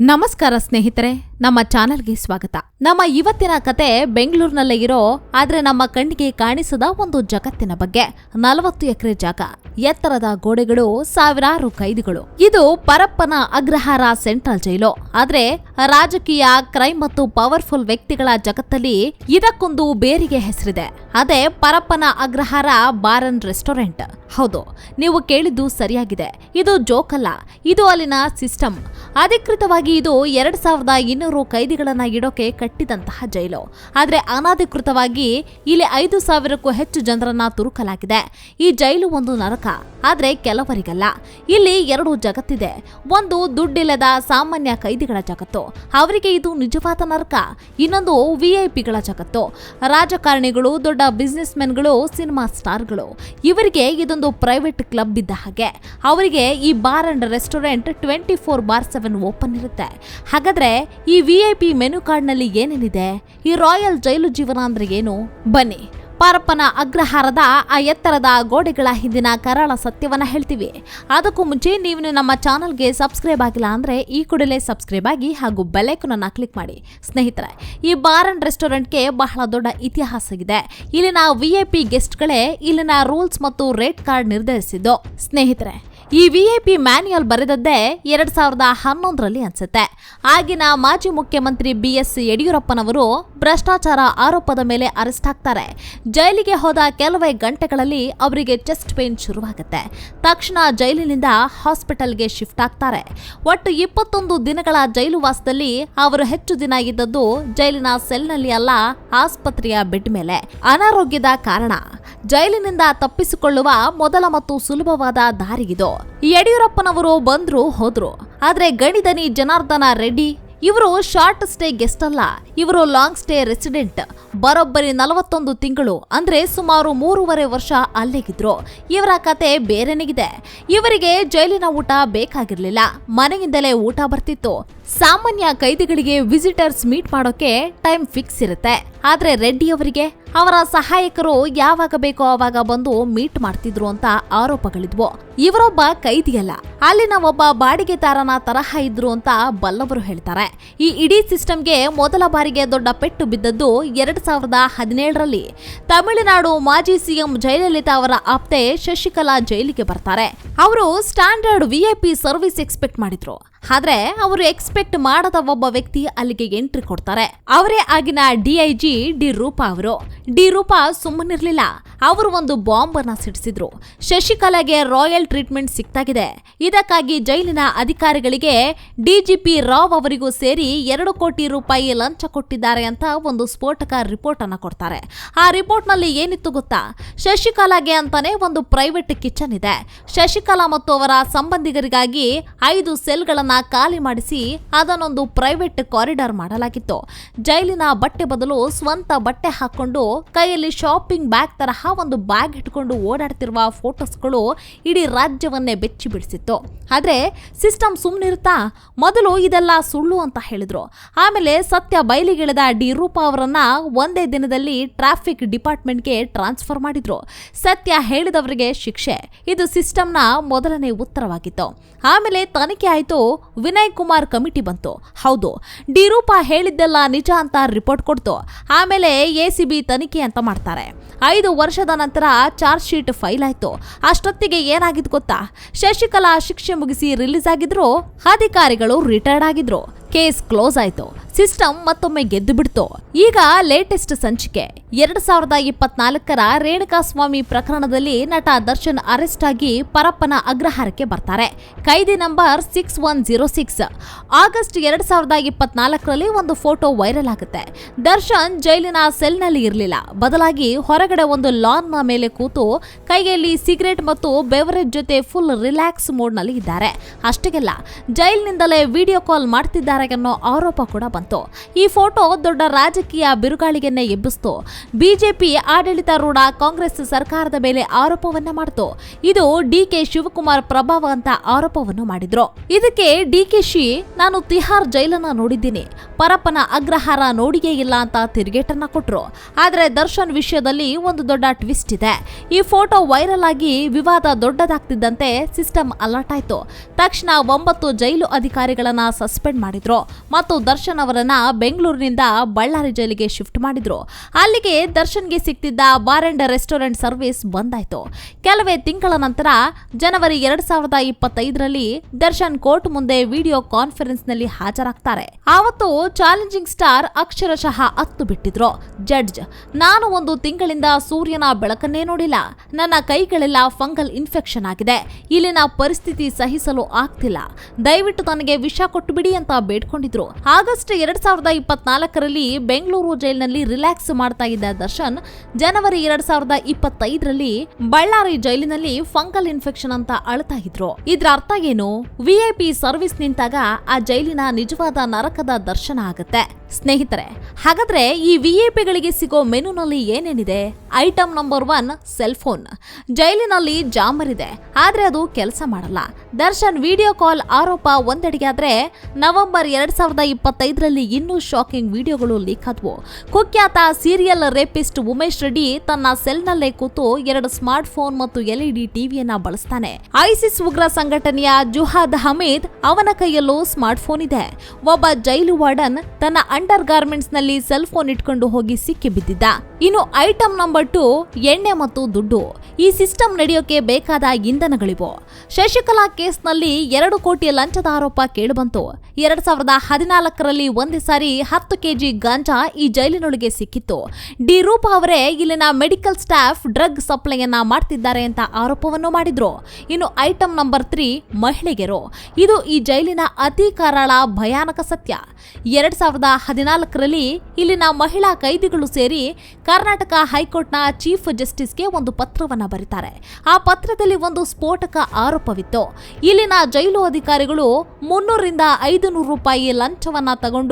ನಮಸ್ಕಾರ ಸ್ನೇಹಿತರೆ, ನಮ್ಮ ಚಾನೆಲ್ಗೆ ಸ್ವಾಗತ. ನಮ್ಮ ಇವತ್ತಿನ ಕತೆ ಬೆಂಗಳೂರಿನಲ್ಲೇ ಇರೋ, ಆದ್ರೆ ನಮ್ಮ ಕಣ್ಣಿಗೆ ಕಾಣಿಸದ ಒಂದು ಜಗತ್ತಿನ ಬಗ್ಗೆ. ನಲವತ್ತು ಎಕರೆ ಜಾಗ, ಎತ್ತರದ ಗೋಡೆಗಳು, ಸಾವಿರಾರು ಕೈದಿಗಳು. ಇದು ಪರಪ್ಪನ ಅಗ್ರಹಾರ ಸೆಂಟ್ರಲ್ ಜೈಲು. ಆದ್ರೆ ರಾಜಕೀಯ ಕ್ರೈಮ್ ಮತ್ತು ಪವರ್ಫುಲ್ ವ್ಯಕ್ತಿಗಳ ಜಗತ್ತಲ್ಲಿ ಇದಕ್ಕೊಂದು ಬೇರಿಗೆ ಹೆಸರಿದೆ. ಅದೇ Parappana Agrahara bar and restaurant. ಹೌದು, ನೀವು ಕೇಳಿದ್ದು ಸರಿಯಾಗಿದೆ. ಇದು ಜೋಕಲ್ಲ. ಇದು ಅಲ್ಲಿನ ಸಿಸ್ಟಮ್. ಅಧಿಕೃತವಾಗಿ ಇದು ಎರಡ್ ಸಾವಿರದ ಇನ್ನೂರು ಕೈದಿಗಳನ್ನ ಇಡೋಕೆ ಕಟ್ಟಿದಂತಹ ಜೈಲು. ಆದ್ರೆ ಅನಧಿಕೃತವಾಗಿ ಇಲ್ಲಿ ಐದು ಸಾವಿರಕ್ಕೂ ಹೆಚ್ಚು ಜನರನ್ನ ತುರುಕಲಾಗಿದೆ. ಈ ಜೈಲು ಒಂದು ನರಕ, ಆದ್ರೆ ಕೆಲವರಿಗಲ್ಲ. ಇಲ್ಲಿ ಎರಡು ಜಗತ್ತಿದೆ. ಒಂದು ದುಡ್ಡಿಲ್ಲದ ಸಾಮಾನ್ಯ ಕೈದಿಗಳ ಜಗತ್ತು. ಅವರಿಗೆ ಇದು ನಿಜವಾದ ನರಕ. ಇನ್ನೊಂದು ವಿಐಪಿಗಳ ಜಗತ್ತು. ರಾಜಕಾರಣಿಗಳು, ದೊಡ್ಡ ಬಿಸ್ನೆಸ್ ಮೆನ್ಗಳು ಸಿನಿಮಾ ಸ್ಟಾರ್ಗಳು ಇವರಿಗೆ ಇದೊಂದು ಪ್ರೈವೇಟ್ ಕ್ಲಬ್ ಇದ್ದ ಹಾಗೆ. ಅವರಿಗೆ ಈ bar and restaurant twenty four bar seven open ಇರುತ್ತೆ. ಹಾಗಾದ್ರೆ ಈ ವಿ ಐ ಪಿ ಮೆನು ಕಾರ್ಡ್ನಲ್ಲಿ ಏನೇನಿದೆ? ಈ ರಾಯಲ್ ಜೈಲು ಜೀವನ ಅಂದ್ರೆ ಏನು ಬನ್ನಿ. ಪಾರಪ್ಪನ ಅಗ್ರಹಾರದ ಆ ಎತ್ತರದ ಗೋಡೆಗಳ ಹಿಂದಿನ ಕರಾಳ ಸತ್ಯವನ್ನ ಹೇಳ್ತೀವಿ. ಅದಕ್ಕೂ ಮುಂಚೆ ನೀವು ನಮ್ಮ ಚಾನಲ್ಗೆ ಸಬ್ಸ್ಕ್ರೈಬ್ ಆಗಿಲ್ಲ ಅಂದ್ರೆ ಈ ಕೂಡಲೇ ಸಬ್ಸ್ಕ್ರೈಬ್ ಆಗಿ ಹಾಗೂ ಬೆಲ್ಲೈಕನ್ನ ಕ್ಲಿಕ್ ಮಾಡಿ. ಸ್ನೇಹಿತರೆ, ಈ ಬಾರ್ ಅಂಡ್ ರೆಸ್ಟೋರೆಂಟ್ಗೆ ಬಹಳ ದೊಡ್ಡ ಇತಿಹಾಸ ಇದೆ ಇಲ್ಲಿನ ಪಿ ಗೆಸ್ಟ್ಗಳೇ ಇಲ್ಲಿನ ರೂಲ್ಸ್ ಮತ್ತು ರೇಟ್ ಕಾರ್ಡ್ ನಿರ್ಧರಿಸಿದ್ದು. ಸ್ನೇಹಿತರೆ ಈ ವಿಐಪಿ ಮ್ಯಾನ್ಯುಯಲ್ ಬರೆದದ್ದೇ ಎರಡ್ ಸಾವಿರದ ಹನ್ನೊಂದರಲ್ಲಿ ಅನ್ಸುತ್ತೆ. ಆಗಿನ ಮಾಜಿ ಮುಖ್ಯಮಂತ್ರಿ ಬಿ ಎಸ್ ಯಡಿಯೂರಪ್ಪನವರು ಭ್ರಷ್ಟಾಚಾರ ಆರೋಪದ ಮೇಲೆ ಅರೆಸ್ಟ್ ಆಗ್ತಾರೆ. ಜೈಲಿಗೆ ಹೋದ ಕೆಲವೇ ಗಂಟೆಗಳಲ್ಲಿ ಅವರಿಗೆ ಚೆಸ್ಟ್ ಪೇನ್ ಶುರುವಾಗುತ್ತೆ. ತಕ್ಷಣ ಜೈಲಿನಿಂದ ಹಾಸ್ಪಿಟಲ್ಗೆ ಶಿಫ್ಟ್ ಆಗ್ತಾರೆ. ಒಟ್ಟು ಇಪ್ಪತ್ತೊಂದು ದಿನಗಳ ಜೈಲು ವಾಸದಲ್ಲಿ ಅವರು ಹೆಚ್ಚು ದಿನ ಇದ್ದದ್ದು ಜೈಲಿನ ಸೆಲ್ನಲ್ಲಿ ಅಲ್ಲ, ಆಸ್ಪತ್ರೆಯ ಬೆಡ್ ಮೇಲೆ. ಅನಾರೋಗ್ಯದ ಕಾರಣ. ಜೈಲಿನಿಂದ ತಪ್ಪಿಸಿಕೊಳ್ಳುವ ಮೊದಲ ಮತ್ತು ಸುಲಭವಾದ ದಾರಿಗಿದು ಯಡಿಯೂರಪ್ಪನವರು ಬಂದ್ರು ಹೋದ್ರು, ಆದ್ರೆ ಗಣಿದನಿ ಜನಾರ್ದನ ರೆಡ್ಡಿ ಇವರು ಶಾರ್ಟ್ ಸ್ಟೇ ಗೆಸ್ಟ್ ಅಲ್ಲ. ಇವರು ಲಾಂಗ್ ಸ್ಟೇ ರೆಸಿಡೆಂಟ್. ಬರೋಬ್ಬರಿ ನಲವತ್ತೊಂದು ತಿಂಗಳು, ಅಂದ್ರೆ ಸುಮಾರು ಮೂರುವರೆ ವರ್ಷ ಅಲ್ಲೇಗಿದ್ರು. ಇವರ ಕತೆ ಬೇರೆನಿಗಿದೆ. ಇವರಿಗೆ ಜೈಲಿನ ಊಟ ಬೇಕಾಗಿರ್ಲಿಲ್ಲ. ಮನೆಯಿಂದಲೇ ಊಟ ಬರ್ತಿತ್ತು. ಸಾಮಾನ್ಯ ಕೈದಿಗಳಿಗೆ ವಿಸಿಟರ್ಸ್ ಮೀಟ್ ಮಾಡೋಕೆ ಟೈಮ್ ಫಿಕ್ಸ್ ಇರುತ್ತೆ. ಆದ್ರೆ ರೆಡ್ಡಿ ಅವರಿಗೆ, ಅವರ ಸಹಾಯಕರು ಯಾವಾಗ ಬೇಕೋ ಆವಾಗ ಬಂದು ಮೀಟ್ ಮಾಡ್ತಿದ್ರು ಅಂತ ಆರೋಪಗಳಿದ್ವು. ಇವರೊಬ್ಬ ಕೈದಿಯಲ್ಲ. ಅಲ್ಲಿನ ಒಬ್ಬ ಬಾಡಿಗೆದಾರನ ತರಹ ಇದ್ರು ಅಂತ ಬಲ್ಲವರು ಹೇಳ್ತಾರೆ. ಈ ಇಡೀ ಸಿಸ್ಟಮ್ಗೆ ಮೊದಲ ಬಾರಿಗೆ ದೊಡ್ಡ ಪೆಟ್ಟು ಬಿದ್ದದ್ದು ಎರಡ್ ಸಾವಿರದ ಹದಿನೇಳರಲ್ಲಿ. ತಮಿಳುನಾಡು ಮಾಜಿ ಸಿಎಂ ಜಯಲಲಿತಾ ಅವರ ಆಪ್ತೆ ಶಶಿಕಲಾ ಜೈಲಿಗೆ ಬರ್ತಾರೆ. ಅವರು ಸ್ಟ್ಯಾಂಡರ್ಡ್ ವಿಐಪಿ ಸರ್ವಿಸ್ ಎಕ್ಸ್ಪೆಕ್ಟ್ ಮಾಡಿದ್ರು. ಆದ್ರೆ ಅವರು ಎಕ್ಸ್ಪೆಕ್ಟ್ ಮಾಡದ ಒಬ್ಬ ವ್ಯಕ್ತಿ ಅಲ್ಲಿಗೆ ಎಂಟ್ರಿ ಕೊಡ್ತಾರೆ. ಅವರೇ ಆಗಿನ ಡಿಐಜಿ ಡಿ ರೂಪಾ ಅವರು. ಡಿ ರೂಪಾ ಸುಮ್ಮನಿರ್ಲಿಲ್ಲ. ಅವರು ಒಂದು ಬಾಂಬ್ ಅನ್ನ ಸಿಡಿಸಿದ್ರು. ಶಶಿಕಲಾಗೆ ರಾಯಲ್ ಟ್ರೀಟ್ಮೆಂಟ್ ಸಿಕ್ತಾಗಿದೆ ಇದಕ್ಕಾಗಿ ಜೈಲಿನ ಅಧಿಕಾರಿಗಳಿಗೆ ಡಿಜಿಪಿ ರಾವ್ ಅವರಿಗೂ ಸೇರಿ ಎರಡು ಕೋಟಿ ರೂಪಾಯಿ ಲಂಚ ಕೊಟ್ಟಿದ್ದಾರೆ ಅಂತ ಒಂದು ಸ್ಫೋಟಕ ರಿಪೋರ್ಟ್ ಅನ್ನ ಕೊಡ್ತಾರೆ. ಆ ರಿಪೋರ್ಟ್ನಲ್ಲಿ ಏನಿತ್ತು ಗೊತ್ತಾ? ಶಶಿಕಲಾಗೆ ಅಂತಾನೆ ಒಂದು ಪ್ರೈವೇಟ್ ಕಿಚನ್ ಇದೆ. ಶಶಿಕಲಾ ಮತ್ತು ಅವರ ಸಂಬಂಧಿಗರಿಗಾಗಿ ಐದು ಸೆಲ್ಗಳನ್ನ ಖಾಲಿ ಮಾಡಿಸಿ ಅದನ್ನೊಂದು ಪ್ರೈವೇಟ್ ಕಾರಿಡಾರ್ ಮಾಡಲಾಗಿತ್ತು. ಜೈಲಿನ ಬಟ್ಟೆ ಬದಲು ಸ್ವಂತ ಬಟ್ಟೆ ಹಾಕೊಂಡು ಕೈಯಲ್ಲಿ ಶಾಪಿಂಗ್ ಬ್ಯಾಗ್ ತರಹ ಒಂದು ಬ್ಯಾಗ್ ಇಟ್ಕೊಂಡು ಓಡಾಡ್ತಿರುವ ಫೋಟೋಸ್ಗಳು ಇಡೀ ರಾಜ್ಯವನ್ನೇ ಬೆಚ್ಚಿ ಬಿಡಿಸಿತ್ತು. ಆದರೆ ಸಿಸ್ಟಮ್ ಸುಮ್ಮನಿರುತ್ತಾ ಮೊದಲು ಇದೆಲ್ಲ ಸುಳ್ಳು ಅಂತ ಹೇಳಿದ್ರು. ಆಮೇಲೆ ಸತ್ಯ ಬಯಲಿಗಿಳಿದ ಡಿ ರೂಪಾ ಅವರನ್ನ ಒಂದೇ ದಿನದಲ್ಲಿ ಟ್ರಾಫಿಕ್ ಡಿಪಾರ್ಟ್ಮೆಂಟ್ಗೆ ಟ್ರಾನ್ಸ್ಫರ್ ಮಾಡಿದ್ರು. ಸತ್ಯ ಹೇಳಿದವರಿಗೆ ಶಿಕ್ಷೆ. ಇದು ಸಿಸ್ಟಮ್ನ ಮೊದಲನೇ ಉತ್ತರವಾಗಿತ್ತು. ಆಮೇಲೆ ತನಿಖೆ ಆಯ್ತು ವಿನಯ್ ಕುಮಾರ್ ಕಮಿಟಿ ಬಂತು. ಹೌದು ಡಿ ರೂಪಾ ಹೇಳಿದ್ದೆಲ್ಲ ನಿಜ ಅಂತ ರಿಪೋರ್ಟ್ ಕೊಡ್ತು. ಆಮೇಲೆ ಎ ಸಿ ಬಿ ತನಿಖೆ ಅಂತ ಮಾಡ್ತಾರೆ. ಐದು ವರ್ಷದ ನಂತರ ಚಾರ್ಜ್ ಶೀಟ್ ಫೈಲ್ ಆಯಿತು. ಅಷ್ಟೊತ್ತಿಗೆ ಏನಾಗಿದ್ದು ಗೊತ್ತಾ? ಶಶಿಕಲಾ ಶಿಕ್ಷೆ ಮುಗಿಸಿ ರಿಲೀಸ್ ಆಗಿದ್ರು, ಅಧಿಕಾರಿಗಳು ರಿಟೈರ್ಡ್ ಆಗಿದ್ರು. ಕೇಸ್ ಕ್ಲೋಸ್ ಆಯ್ತು. ಸಿಸ್ಟಮ್ ಮತ್ತೊಮ್ಮೆ ಗೆದ್ದು ಬಿಡ್ತು ಈಗ ಲೇಟೆಸ್ಟ್ ಸಂಚಿಕೆ. ಎರಡ್ ಸಾವಿರದ ಇಪ್ಪತ್ನಾಲ್ಕರ ರೇಣುಕಾಸ್ವಾಮಿ ಪ್ರಕರಣದಲ್ಲಿ ನಟ ದರ್ಶನ್ ಅರೆಸ್ಟ್ ಆಗಿ ಪರಪ್ಪನ ಅಗ್ರಹಾರಕ್ಕೆ ಬರ್ತಾರೆ. ಕೈದಿ number six one zero six August ಎರಡ್ ಸಾವಿರದ ಇಪ್ಪತ್ನಾಲ್ಕರಲ್ಲಿ ಒಂದು ಫೋಟೋ ವೈರಲ್ ಆಗುತ್ತೆ. ದರ್ಶನ್ ಜೈಲಿನ ಸೆಲ್ನಲ್ಲಿ ಇರಲಿಲ್ಲ. ಬದಲಾಗಿ ಹೊರಗಡೆ ಒಂದು ಲಾನ್ನ ಮೇಲೆ ಕೂತು ಕೈಯಲ್ಲಿ ಸಿಗರೇಟ್ ಮತ್ತು ಬೆವರೇಜ್ ಜೊತೆ ಫುಲ್ ರಿಲ್ಯಾಕ್ಸ್ ಮೋಡ್ನಲ್ಲಿ ಇದ್ದಾರೆ. ಅಷ್ಟಕ್ಕೆಲ್ಲ ಜೈಲಿನಿಂದಲೇ ವಿಡಿಯೋ ಕಾಲ್ ಮಾಡ್ತಿದ್ದಾರೆ ಅನ್ನೋ ಆರೋಪ ಕೂಡ ಬಂತು. ಮಾಡ್ತು ಈ ಫೋಟೋ ದೊಡ್ಡ ರಾಜಕೀಯ ಬಿರುಗಾಳಿಗೆನ್ನೇ ಎಬ್ಬಿಸ್ತು. ಬಿಜೆಪಿ ಆಡಳಿತಾರೂಢ ಕಾಂಗ್ರೆಸ್ ಸರ್ಕಾರದ ಮೇಲೆ ಆರೋಪವನ್ನ ಮಾಡಿತು. ಇದು ಡಿ ಕೆ ಶಿವಕುಮಾರ್ ಪ್ರಭಾವ ಅಂತ ಆರೋಪವನ್ನು ಮಾಡಿದ್ರು. ಇದಕ್ಕೆ ಡಿ ಶಿ, ನಾನು ತಿಹಾರ್ ಜೈಲನ್ನ ನೋಡಿದ್ದೀನಿ. ಪರಪ್ಪನ ಅಗ್ರಹಾರ ನೋಡಿಯೇ ಇಲ್ಲ ಅಂತ ತಿರುಗೇಟನ್ನ ಕೊಟ್ರು. ಆದ್ರೆ ದರ್ಶನ್ ವಿಷಯದಲ್ಲಿ ಒಂದು ದೊಡ್ಡ ಟ್ವಿಸ್ಟ್ ಇದೆ. ಈ ಫೋಟೋ ವೈರಲ್ ಆಗಿ ವಿವಾದ ದೊಡ್ಡದಾಗ್ತಿದ್ದಂತೆ ಸಿಸ್ಟಮ್ ಅಲರ್ಟ್ ಆಯ್ತು. ತಕ್ಷಣ ಒಂಬತ್ತು ಜೈಲು ಅಧಿಕಾರಿಗಳನ್ನ ಸಸ್ಪೆಂಡ್ ಮಾಡಿದ್ರು. ಮತ್ತು ದರ್ಶನ್ ಅವರನ್ನ ಬೆಂಗಳೂರಿನಿಂದ ಬಳ್ಳಾರಿ ಜೈಲಿಗೆ ಶಿಫ್ಟ್ ಮಾಡಿದ್ರು. ಅಲ್ಲಿಗೆ ದರ್ಶನ್ಗೆ ಸಿಗ್ತಿದ್ದ ಬಾರ್ ಅಂಡ್ ರೆಸ್ಟೋರೆಂಟ್ ಸರ್ವಿಸ್ ಬಂದಾಯ್ತು. ಕೆಲವೇ ತಿಂಗಳ ನಂತರ ಜನವರಿ ಎರಡ್ ಸಾವಿರದ ಇಪ್ಪತ್ತೈದರಲ್ಲಿ ದರ್ಶನ್ ಕೋರ್ಟ್ ಮುಂದೆ ವಿಡಿಯೋ ಕಾನ್ಫರೆನ್ಸ್ನಲ್ಲಿ ಹಾಜರಾಗ್ತಾರೆ. ಆವತ್ತು ಚಾಲೆಂಜಿಂಗ್ ಸ್ಟಾರ್ ಅಕ್ಷರಶಃ ಹತ್ತು ಬಿಟ್ಟಿದ್ರು. ಜಡ್ಜ್, ನಾನು ಒಂದು ತಿಂಗಳಿಂದ ಸೂರ್ಯನ ಬೆಳಕನ್ನೇ ನೋಡಿಲ್ಲ. ನನ್ನ ಕೈಗಳೆಲ್ಲ ಫಂಗಲ್ ಇನ್ಫೆಕ್ಷನ್ ಆಗಿದೆ. ಇಲ್ಲಿನ ಪರಿಸ್ಥಿತಿ ಸಹಿಸಲು ಆಗ್ತಿಲ್ಲ. ದಯವಿಟ್ಟು ತನಗೆ ವಿಷ ಕೊಟ್ಟು ಬಿಡಿ ಅಂತ ಬೇಡ್ಕೊಂಡಿದ್ರು. ಆಗಸ್ಟ್ ಎರಡ್ ಸಾವಿರದ ಇಪ್ಪತ್ನಾಲ್ಕರಲ್ಲಿ ಬೆಂಗಳೂರು ಜೈಲಿನಲ್ಲಿ ರಿಲ್ಯಾಕ್ಸ್ ಮಾಡ್ತಾ ಇದ್ದ ದರ್ಶನ್, ಜನವರಿ ಎರಡ್ ಸಾವಿರದ ಇಪ್ಪತ್ತೈದರಲ್ಲಿ ಬಳ್ಳಾರಿ ಜೈಲಿನಲ್ಲಿ ಫಂಗಲ್ ಇನ್ಫೆಕ್ಷನ್ ಅಂತ ಅಳ್ತಾ ಇದ್ರು. ಇದ್ರ ಅರ್ಥ ಏನು? ವಿಐಪಿ ಸರ್ವಿಸ್ ನಿಂತಾಗ ಆ ಜೈಲಿನ ನಿಜವಾದ ನರಕದ ದರ್ಶನ ಆಗುತ್ತೆ. ಸ್ನೇಹಿತರೆ, ಹಾಗಾದ್ರೆ ಈ ವಿಐಪಿಗಳಿಗೆ ಸಿಗೋ ಮೆನುನಲ್ಲಿ ಏನೇನಿದೆ? Item number one, cell phone. ಜೈಲಿನಲ್ಲಿ ಜಾಮರ್ ಇದೆ, ಆದ್ರೆ ಅದು ಕೆಲಸ ಮಾಡಲ್ಲ. ದರ್ಶನ್ ವಿಡಿಯೋ ಕಾಲ್ ಆರೋಪ ಒಂದೆಡೆಗಾದ್ರೆ ನವೆಂಬರ್ ಎರಡ್ ಸಾವಿರದ ಇಪ್ಪತ್ತೈದರಲ್ಲಿ ಇನ್ನೂ ಶಾಕಿಂಗ್ ವಿಡಿಯೋಗಳು ಲೀಕ್ ಆದ್ವು ಕುಖ್ಯಾತ ಸೀರಿಯಲ್ ರೇಪಿಸ್ಟ್ ಉಮೇಶ್ ರೆಡ್ಡಿ ತನ್ನ ಸೆಲ್ನಲ್ಲೇ ಕೂತು ಎರಡು ಸ್ಮಾರ್ಟ್ ಫೋನ್ ಮತ್ತು ಎಲ್ಇಡಿ ಟಿವಿಯನ್ನ ಬಳಸ್ತಾನೆ. ಐಸಿಸ್ ಉಗ್ರ ಸಂಘಟನೆಯ ಜುಹಾದ್ ಹಮೀದ್ ಅವನ ಕೈಯಲ್ಲೂ ಸ್ಮಾರ್ಟ್ ಫೋನ್ ಇದೆ. ಒಬ್ಬ ಜೈಲು ವಾರ್ಡನ್ ತನ್ನ ಅಂಡರ್ ಗಾರ್ಮೆಂಟ್ಸ್ನಲ್ಲಿ ಸೆಲ್ ಫೋನ್ ಇಟ್ಕೊಂಡು ಹೋಗಿ ಸಿಕ್ಕಿ ಬಿದ್ದಿದ್ದ. ಇನ್ನು ಐಟಮ್ ನಂಬರ್ ಟು ಎಣ್ಣೆ ಮತ್ತು ದುಡ್ಡು. ಈ ಸಿಸ್ಟಮ್ ನಡೆಯೋಕೆ ಬೇಕಾದ ಇಂಧನಗಳಿವು. ಶಶಿಕಲಾ ಕೇಸ್ನಲ್ಲಿ ಎರಡು ಕೋಟಿ ಲಂಚದ ಆರೋಪ ಕೇಳಿಬಂತು. ಎರಡ್ ಸಾವಿರದ ಹದಿನಾಲ್ಕರಲ್ಲಿ ಒಂದೇ ಸಾರಿ ಹತ್ತು ಕೆಜಿ ಗಾಂಜಾ ಈ ಜೈಲಿನೊಳಗೆ ಸಿಕ್ಕಿತ್ತು. ಡಿ ರೂಪ ಅವರೇ ಇಲ್ಲಿನ ಮೆಡಿಕಲ್ ಸ್ಟಾಫ್ ಡ್ರಗ್ ಸಪ್ಲೈಯನ್ನ ಮಾಡ್ತಿದ್ದಾರೆ ಅಂತ ಆರೋಪವನ್ನು ಮಾಡಿದ್ರು. ಇನ್ನು ಐಟಮ್ ನಂಬರ್ ತ್ರೀ ಮಹಿಳೆಯರು ಇದು ಈ ಜೈಲಿನ ಅತಿ ಕರಾಳ, ಭಯಾನಕ ಸತ್ಯ. ಎರಡ್ ಸಾವಿರದ ಹದಿನಾಲ್ಕರಲ್ಲಿ ಇಲ್ಲಿನ ಮಹಿಳಾ ಕೈದಿಗಳು ಸೇರಿ ಕರ್ನಾಟಕ ಹೈಕೋರ್ಟ್ನ ಚೀಫ್ ಜಸ್ಟಿಸ್ಗೆ ಒಂದು ಪತ್ರವನ್ನ ಬರೀತಾರೆ. ಆ ಪತ್ರದಲ್ಲಿ ಒಂದು ಸ್ಫೋಟಕ ಆರೋಪವಿತ್ತು. ಇಲ್ಲಿನ ಜೈಲು ಅಧಿಕಾರಿಗಳು ಮುನ್ನೂರಿಂದ ಐದು ನೂರು ರೂಪಾಯಿ ಲಂಚವನ್ನ ತಗೊಂಡು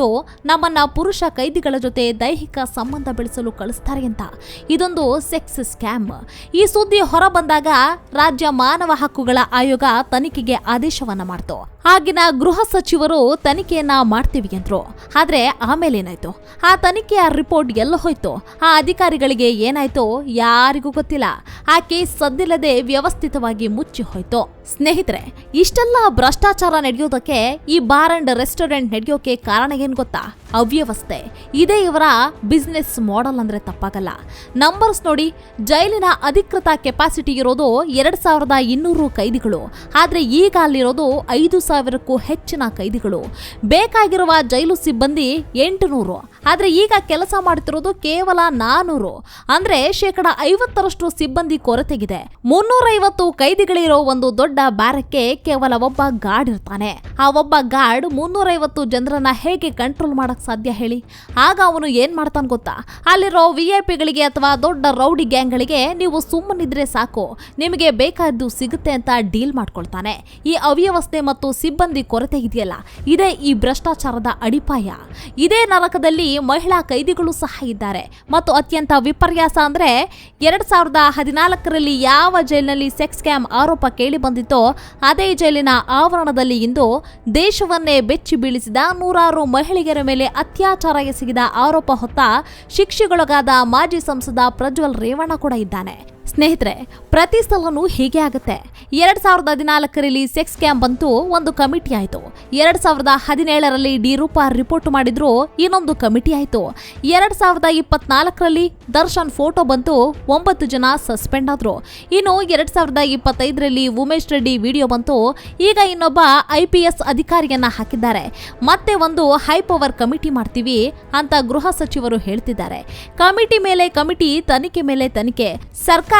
ನಮ್ಮನ್ನ ಪುರುಷ ಕೈದಿಗಳ ಜೊತೆ ದೈಹಿಕ ಸಂಬಂಧ ಬೆಳೆಸಲು ಕಳಿಸ್ತಾರೆ ಅಂತ. ಇದೊಂದು ಸೆಕ್ಸ್ ಸ್ಕ್ಯಾಮ್. ಈ ಸುದ್ದಿ ಹೊರ ಬಂದಾಗ ರಾಜ್ಯ ಮಾನವ ಹಕ್ಕುಗಳ ಆಯೋಗ ತನಿಖೆಗೆ ಆದೇಶವನ್ನ ಮಾಡ್ತು. ಆಗಿನ ಗೃಹ ಸಚಿವರು ತನಿಖೆಯನ್ನ ಮಾಡ್ತೀವಿ ಅಂದ್ರು ಆದ್ರೆ ಆಮೇಲೆ ಏನಾಯ್ತು? ಆ ತನಿಖೆಯ ರಿಪೋರ್ಟ್ ಎಲ್ಲ ಹೋಯ್ತು. ಆ ಅಧಿಕಾರಿಗಳಿಗೆ ಏನಾಯ್ತು ಯಾರಿಗೂ ಗೊತ್ತಿಲ್ಲ. ಆ ಕೇಸ್ ಸದ್ದಿಲ್ಲದೆ ವ್ಯವಸ್ಥಿತವಾಗಿ ಮುಚ್ಚಿ ಹೋಯ್ತು. ಸ್ನೇಹಿತರೆ, ಇಷ್ಟೆಲ್ಲ ಭ್ರಷ್ಟಾಚಾರ ನಡೆಯೋದಕ್ಕೆ ಈ ಬಾರ್ ಅಂಡ್ ರೆಸ್ಟೋರೆಂಟ್ ನಡೆಯೋಕೆ ಕಾರಣ ಏನ್ ಗೊತ್ತಾ? ಅವ್ಯವಸ್ಥೆ. ಇದೇ ಇವರ ಬಿಸ್ನೆಸ್ ಮಾಡೆಲ್ ಅಂದ್ರೆ ತಪ್ಪಾಗಲ್ಲ. ನಂಬರ್ಸ್ ನೋಡಿ, ಜೈಲಿನ ಅಧಿಕೃತ ಕೆಪಾಸಿಟಿ ಇರೋದು ಎರಡ್ ಸಾವಿರದ ಇನ್ನೂರು ಕೈದಿಗಳು. ಆದ್ರೆ ಈಗ ಅಲ್ಲಿರೋದು ಐದು ಸಾವಿರಕ್ಕೂ ಹೆಚ್ಚಿನ ಕೈದಿಗಳು. ಬೇಕಾಗಿರುವ ಜೈಲು ಸಿಬ್ಬಂದಿ ಎಂಟುನೂರು. ಆದ್ರೆ ಈಗ ಕೆಲಸ ಮಾಡುತ್ತಿರೋದು ಕೇವಲ ನಾನೂರು. ಅಂದ್ರೆ ಶೇಕಡ ಐವತ್ತರಷ್ಟು ಸಿಬ್ಬಂದಿ ಕೊರತೆಗಿದೆ. ಮುನ್ನೂರೈವತ್ತು ಕೈದಿಗಳಿರೋ ಒಂದು ದೊಡ್ಡ ಬ್ಯಾರಕ್ಕೆ ಕೇವಲ ಒಬ್ಬ ಗಾರ್ಡ್ ಇರ್ತಾನೆ. ಆ ಒಬ್ಬ ಗಾರ್ಡ್ ಮುನ್ನೂರೈವತ್ತು ಜನರನ್ನ ಹೇಗೆ ಕಂಟ್ರೋಲ್ ಮಾಡಕ್ ಸಾಧ್ಯ ಹೇಳಿ. ಆಗ ಅವನು ಏನ್ ಮಾಡ್ತಾನೆ ಗೊತ್ತಾ? ಅಲ್ಲಿರೋ ವಿ ಐ ಪಿಗಳಿಗೆ ಅಥವಾ ದೊಡ್ಡ ರೌಡಿ ಗ್ಯಾಂಗ್ಗಳಿಗೆ ನೀವು ಸುಮ್ಮನಿದ್ರೆ ಸಾಕು. ನಿಮಗೆ ಬೇಕಾದ್ದು ಸಿಗುತ್ತೆ ಅಂತ ಡೀಲ್ ಮಾಡ್ಕೊಳ್ತಾನೆ. ಈ ಅವ್ಯವಸ್ಥೆ ಮತ್ತು ಸಿಬ್ಬಂದಿ ಕೊರತೆ ಇದೆಯಲ್ಲ? ಇದೇ ಈ ಭ್ರಷ್ಟಾಚಾರದ ಅಡಿಪಾಯ. ಇದೇ ನರಕದಲ್ಲಿ ಮಹಿಳಾ ಕೈದಿಗಳು ಸಹ ಇದ್ದಾರೆ. ಮತ್ತು ಅತ್ಯಂತ ವಿಪರ್ಯಾಸ ಅಂದ್ರೆ ಎರಡ್ ಸಾವಿರದ ಹದಿನಾಲ್ಕರಲ್ಲಿ ಯಾವ ಜೈಲಿನಲ್ಲಿ ಸೆಕ್ಸ್ ಸ್ಕ್ಯಾಮ್ ಆರೋಪ ಕೇಳಿ ಬಂದಿತ್ತೋ, ಅದೇ ಜೈಲಿನ ಆವರಣದಲ್ಲಿ ಇಂದು ದೇಶವನ್ನೇ ಬೆಚ್ಚಿ ಬೀಳಿಸಿದ ನೂರಾರು ಮಹಿಳೆಯರ ಮೇಲೆ ಅತ್ಯಾಚಾರ ಎಸಗಿದ ಆರೋಪ ಹೊತ್ತ ಶಿಕ್ಷೆಗೊಳಗಾದ ಮಾಜಿ ಸಂಸದ ಪ್ರಜ್ವಲ್ ರೇವಣ್ಣ ಕೂಡ ಇದ್ದಾನೆ. ಸ್ನೇಹಿತರೆ, ಪ್ರತಿ ಸಲನೂ ಹೀಗೆ ಆಗುತ್ತೆ. ಎರಡ್ ಸಾವಿರದ ಹದಿನಾಲ್ಕರಲ್ಲಿ ಸೆಕ್ಸ್ ಕ್ಯಾಂಪ್ ಬಂತು, ಒಂದು ಕಮಿಟಿ ಆಯ್ತು. ಎರಡ್ ಸಾವಿರದ ಹದಿನೇಳರಲ್ಲಿ ಡಿ ರೂಪ ರಿಪೋರ್ಟ್ ಮಾಡಿದ್ರು, ಇನ್ನೊಂದು ಕಮಿಟಿ ಆಯ್ತು. ಎರಡ್ ಸಾವಿರದ ಇಪ್ಪತ್ನಾಲ್ಕರಲ್ಲಿ ದರ್ಶನ್ ಫೋಟೋ ಬಂತು, ಒಂಬತ್ತು ಜನ ಸಸ್ಪೆಂಡ್ ಆದ್ರು. ಇನ್ನು ಎರಡ್ ಸಾವಿರದ ಇಪ್ಪತ್ತೈದರಲ್ಲಿ ಉಮೇಶ್ ರೆಡ್ಡಿ ವಿಡಿಯೋ ಬಂತು, ಈಗ ಇನ್ನೊಬ್ಬ ಐ ಪಿ ಎಸ್ ಅಧಿಕಾರಿಯನ್ನ ಹಾಕಿದ್ದಾರೆ. ಮತ್ತೆ ಒಂದು ಹೈ ಪವರ್ ಕಮಿಟಿ ಮಾಡ್ತೀವಿ ಅಂತ ಗೃಹ ಸಚಿವರು ಹೇಳ್ತಿದ್ದಾರೆ. ಕಮಿಟಿ ಮೇಲೆ ಕಮಿಟಿ, ತನಿಖೆ ಮೇಲೆ ತನಿಖೆ. ಸರ್ಕಾರ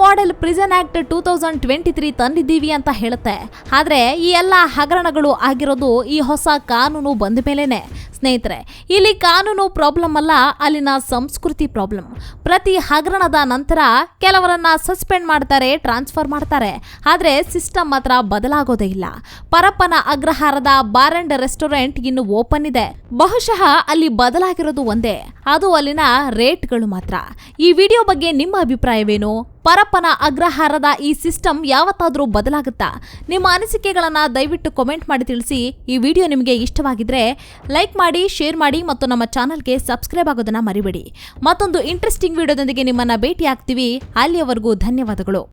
model prison act two thousand twenty three ತಂದಿದ್ದೀವಿ ಅಂತ ಹೇಳುತ್ತೆ. ಆದರೆ ಈ ಎಲ್ಲ ಹಗರಣಗಳು ಆಗಿರೋದು ಈ ಹೊಸ ಕಾನೂನು ಬಂದ ಮೇಲೇನೆ. ಸ್ನೇಹಿತರೆ, ಇಲ್ಲಿ ಕಾನೂನು ಪ್ರಾಬ್ಲಮ್ ಅಲ್ಲ, ಅಲ್ಲಿನ ಸಂಸ್ಕೃತಿ ಪ್ರಾಬ್ಲಮ್ ಪ್ರತಿ ಹಗರಣದ ನಂತರ ಕೆಲವರನ್ನ ಸಸ್ಪೆಂಡ್ ಮಾಡ್ತಾರೆ ಟ್ರಾನ್ಸ್ಫರ್ ಮಾಡ್ತಾರೆ. ಆದರೆ ಸಿಸ್ಟಮ್ ಮಾತ್ರ ಬದಲಾಗೋದೇ ಇಲ್ಲ. ಪರಪ್ಪನ ಅಗ್ರಹಾರದ ಬಾರ್ ಅಂಡ್ ರೆಸ್ಟೋರೆಂಟ್ ಇನ್ನು ಓಪನ್ ಇದೆ. ಬಹುಶಃ ಅಲ್ಲಿ ಬದಲಾಗಿರೋದು ಒಂದೇ. ಅದು ಅಲ್ಲಿನ ರೇಟ್ಗಳು ಮಾತ್ರ. ಈ ವಿಡಿಯೋ ಬಗ್ಗೆ ನಿಮ್ಮ ಅಭಿಪ್ರಾಯವೇನು? ಪರಪ್ಪನ ಅಗ್ರಹಾರದ ಈ ಸಿಸ್ಟಮ್ ಯಾವತ್ತಾದರೂ ಬದಲಾಗುತ್ತಾ? ನಿಮ್ಮ ಅನಿಸಿಕೆಗಳನ್ನು ದಯವಿಟ್ಟು ಕಮೆಂಟ್ ಮಾಡಿ ತಿಳಿಸಿ. ಈ ವಿಡಿಯೋ ನಿಮಗೆ ಇಷ್ಟವಾಗಿದ್ರೆ ಲೈಕ್ ಮಾಡಿ ಶೇರ್ ಮಾಡಿ ಮತ್ತು ನಮ್ಮ ಚಾನಲ್ಗೆ ಸಬ್ಸ್ಕ್ರೈಬ್ ಆಗೋದನ್ನ ಮರಿಬೇಡಿ. ಮತ್ತೊಂದು ಇಂಟ್ರೆಸ್ಟಿಂಗ್ ವಿಡಿಯೋದೊಂದಿಗೆ ನಿಮ್ಮನ್ನ ಭೇಟಿ ಆಗ್ತೀವಿ ಅಲ್ಲಿಯವರೆಗೂ ಧನ್ಯವಾದಗಳು.